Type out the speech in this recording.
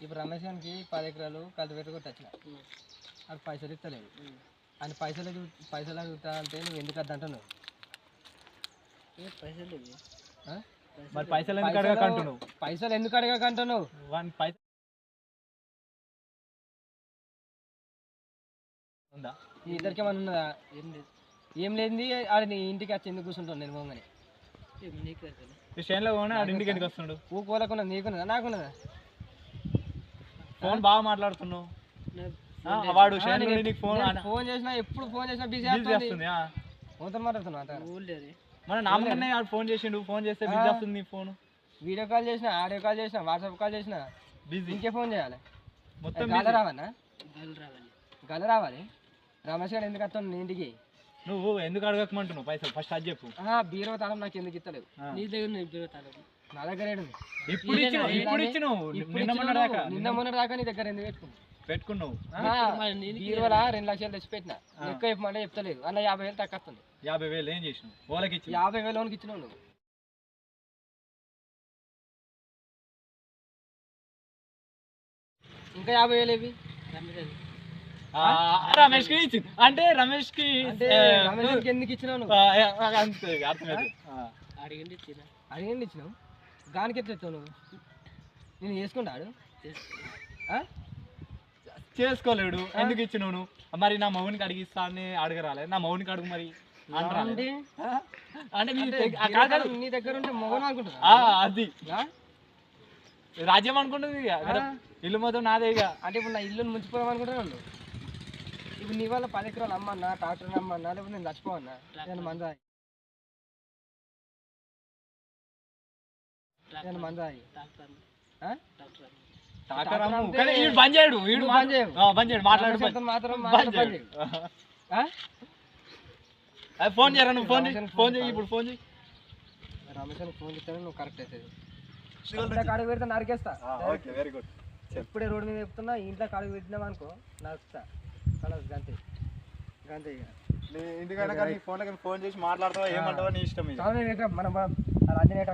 ఇప్పుడు రమేష్ గారికి పది ఎకరాలు కల్టివేటర్ కొట్టి వచ్చిన అది పైసలు ఇస్తలేదు. అని పైసలు పైసలు అడుగుతా అంటే నువ్వు ఎందుకు వద్దంటున్నావు పైసలు ఇవి. ఆ? మరి పైసలు ఎందుకు పైసలు- అడగకంటున్నావు పైసలు ఎందుకు అడగకంటున్నావు వన్ పైసలు ఉందా? ఈ ఇద్దరికి ఏమన్నా ఉన్నదా ఏం లేదు. ఏం లేనిది ఆడ నీ ఇంటికి వచ్చి ఎందుకు కూర్చుంటాను నేను పోగానే? చేనులో పోనీ ఆడు ఇంటికి ఎందుకు వస్తున్నాడు? ఊ కోలకున్నది నీకున్నదా? నాకున్నదా? ఫోన్ బాగా మాట్లాడుతున్నావు. వాడు నీకు ఫోన్ ఫోన్ చేసినా ఎప్పుడు ఫోన్ చేసినా బిజీ ఆ. ఫోన్తో అది. మన నామకనే వాడు ఫోన్ చేసిండు ఫోన్ చేస్తే బిజీ. వస్తుంది నీ ఫోన్. వీడియో కాల్ చేసినా ఆడియో కాల్ చేసినా వాట్సాప్ కాల్ చేసినా బిజీ ఇంకే ఫోన్ చేయాలి. మొత్తం గాలి. రావన్నా గాలి రావాలి? రమేష్ గారు ఎందుకు వస్తాను నీ ఇంటికి? నువ్వు ఎందుకు అడగకమంటున్నావు? పైసలు ఫస్ట్ అది చెప్పు. బీరవ తాళం నాకు ఎందుకు ఇస్తలేవు? ఆ. నీ దగ్గర నేను పెడతాను నా దగ్గర ఇప్పుడు ఇచ్చినావు? ఇప్పుడు ఇచ్చినావు? నిన్న మొన్న ఇచ్చినావు, దాకా? నిన్న మొన్న దాకా నీ దగ్గర ఎందుకు పెట్టుకున్నావు? బీరువలా రెండు లక్షలు తెచ్చి పెట్టిన చెప్పమంటే చెప్తలేదు. అన్న యాభై వేలు తక్కువ వస్తుంది యాభై వేలు ఏం చేసినావు? ఇచ్చి యాభై వేలు లోనికి ఇచ్చినావు నువ్వు. ఇంకా యాభై వేలు ఇవి రమేష్కి ఇచ్చి అంటే రమేష్కి ఎందుకు ఇచ్చినావు అర్థమైంది ఆ. అడిగింది తిన అడిగండి ఇచ్చినావు? గానికి ఎట్లా నువ్వు? నేను చేసుకుంటాడు. చేసుకోలేడు. ఎందుకు ఇచ్చినావు నువ్వు? మరి నా మౌనికి అడిగిస్తా అని అడగరాలే. నా మౌనికి అడుగు మరి? అంటే నీ దగ్గర ఉంటే మొగను అనుకుంటున్నా అది. రాజ్యం అనుకుంటుంది ఇక. ఇల్లు మొత్తం నాదే ఇక. అంటే ఇప్పుడు నా ఇల్లుని ముంచిపోదాం అనుకుంటున్నాను ఇప్పుడు నీ వల్ల పది ఎకరాలు అమ్మన్నా ట్రాక్టర్ అమ్మన్నా లేకపోతే నేను చచ్చిపోవన్నా నేను మందా నేను వీడు బంద్ చేయడు. వీడు బంద్ బంద్ చేయడు. మాట్లాడు మాత్రం బంద్ చేయడు. ఆ? ఆ, ఫోన్ చేయరా నువ్వు? ఫోన్ చేయి. ఫోన్ ఇప్పుడు ఫోన్ చేయి. రమేష్ ఫోన్ చేస్తాను నువ్వు కరెక్ట్ అవుతుంది ఇంట్లో కాడికి పెడితే నరికేస్తా. ఓకే వెరీ గుడ్ ఇప్పుడే రోడ్డు మీద చెప్తున్నా ఇంట్లో కాడికి పెట్టినాం అనుకో నరుకుతా. కలర్ గంతే. గంతే ఇక. ఎందుకంటే ఫోన్ ఫోన్ చేసి మాట్లాడతావా? ఏమంటావా? నీ ఇష్టం మనం రాజనేట